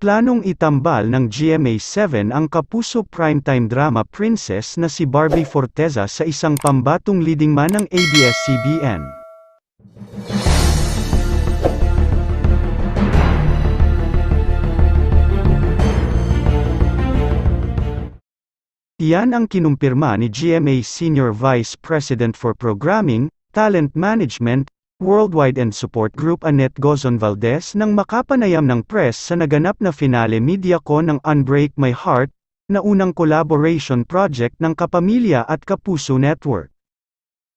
Planong itambal ng GMA7 ang kapuso primetime drama princess na si Barbie Forteza sa isang pambatong leading man ng ABS-CBN. Iyan ang kinumpirma ni GMA Senior Vice President for Programming, Talent Management, Worldwide and Support Group Annette Gozon Valdez nang makapanayam ng press sa naganap na finale MediaCon ng Unbreak My Heart, na unang collaboration project ng Kapamilya at Kapuso Network.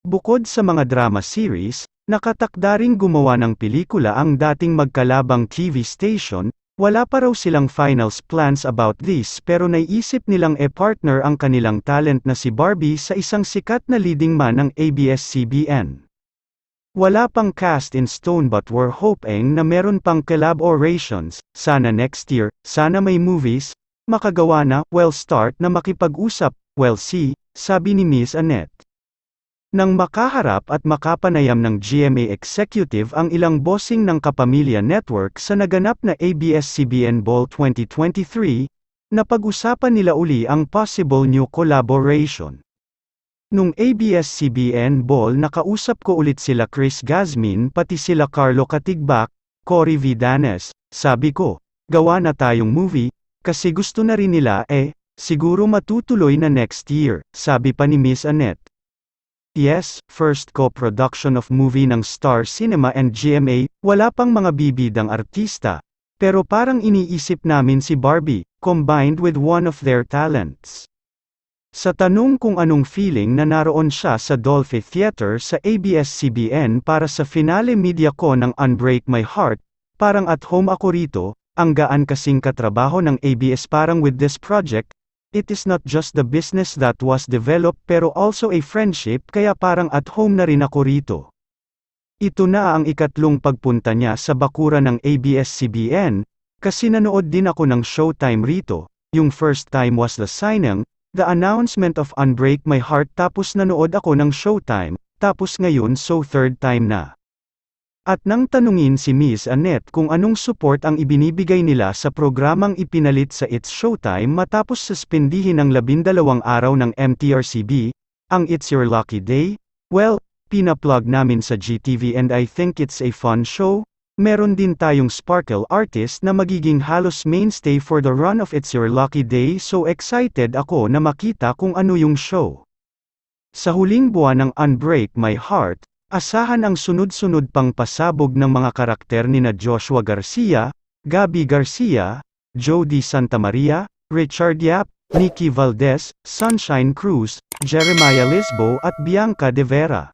Bukod sa mga drama series, nakatakda ring gumawa ng pelikula ang dating magkalabang TV station, wala pa raw silang finals plans about this pero naiisip nilang e-partner ang kanilang talent na si Barbie sa isang sikat na leading man ng ABS-CBN. Wala pang cast in stone but we're hoping na meron pang collaborations, sana next year, sana may movies, makagawa na, well start na makipag-usap, well see, sabi ni Miss Annette. Nang makaharap at makapanayam ng GMA Executive ang ilang bossing ng Kapamilya Network sa naganap na ABS-CBN Ball 2023, napag-usapan nila uli ang possible new collaboration. Nung ABS-CBN Ball nakausap ko ulit sila Chris Gazmin pati sila Carlo Katigbak, Cory Vidanes, sabi ko, gawa na tayong movie, kasi gusto na rin nila eh, siguro matutuloy na next year, sabi pa ni Miss Annette. Yes, first co-production of movie ng Star Cinema and GMA, wala pang mga bibidang artista. Pero parang iniisip namin si Barbie, combined with one of their talents. Sa tanong kung anong feeling na naroon siya sa Dolphy Theater sa ABS-CBN para sa finale media ko ng Unbreak My Heart, parang at home ako rito, ang gaan kasing katrabaho ng ABS parang with this project, It is not just the business that was developed pero also a friendship kaya parang at home na rin ako rito. Ito na ang ikatlong pagpunta niya sa bakura ng ABS-CBN, kasi nanood din ako ng showtime rito, yung first time was the signing, the announcement of Unbreak My Heart tapos nanood ako ng showtime, tapos ngayon so third time na. At nang tanungin si Miss Annette kung anong support ang ibinibigay nila sa programang ipinalit sa It's Showtime matapos suspindihin ng labindalawang araw ng MTRCB, ang It's Your Lucky Day, well, pinaplug namin sa GTV and I think it's a fun show, meron din tayong sparkle artist na magiging halos mainstay for the run of It's Your Lucky Day so excited ako na makita kung ano yung show. Sa huling buwan ng Unbreak My Heart, Asahan ang sunod-sunod pang pasabog ng mga karakter nina Joshua Garcia, Gabi Garcia, Jody Santamaria, Richard Yap, Nikki Valdez, Sunshine Cruz, Jeremiah Lisbo at Bianca De Vera.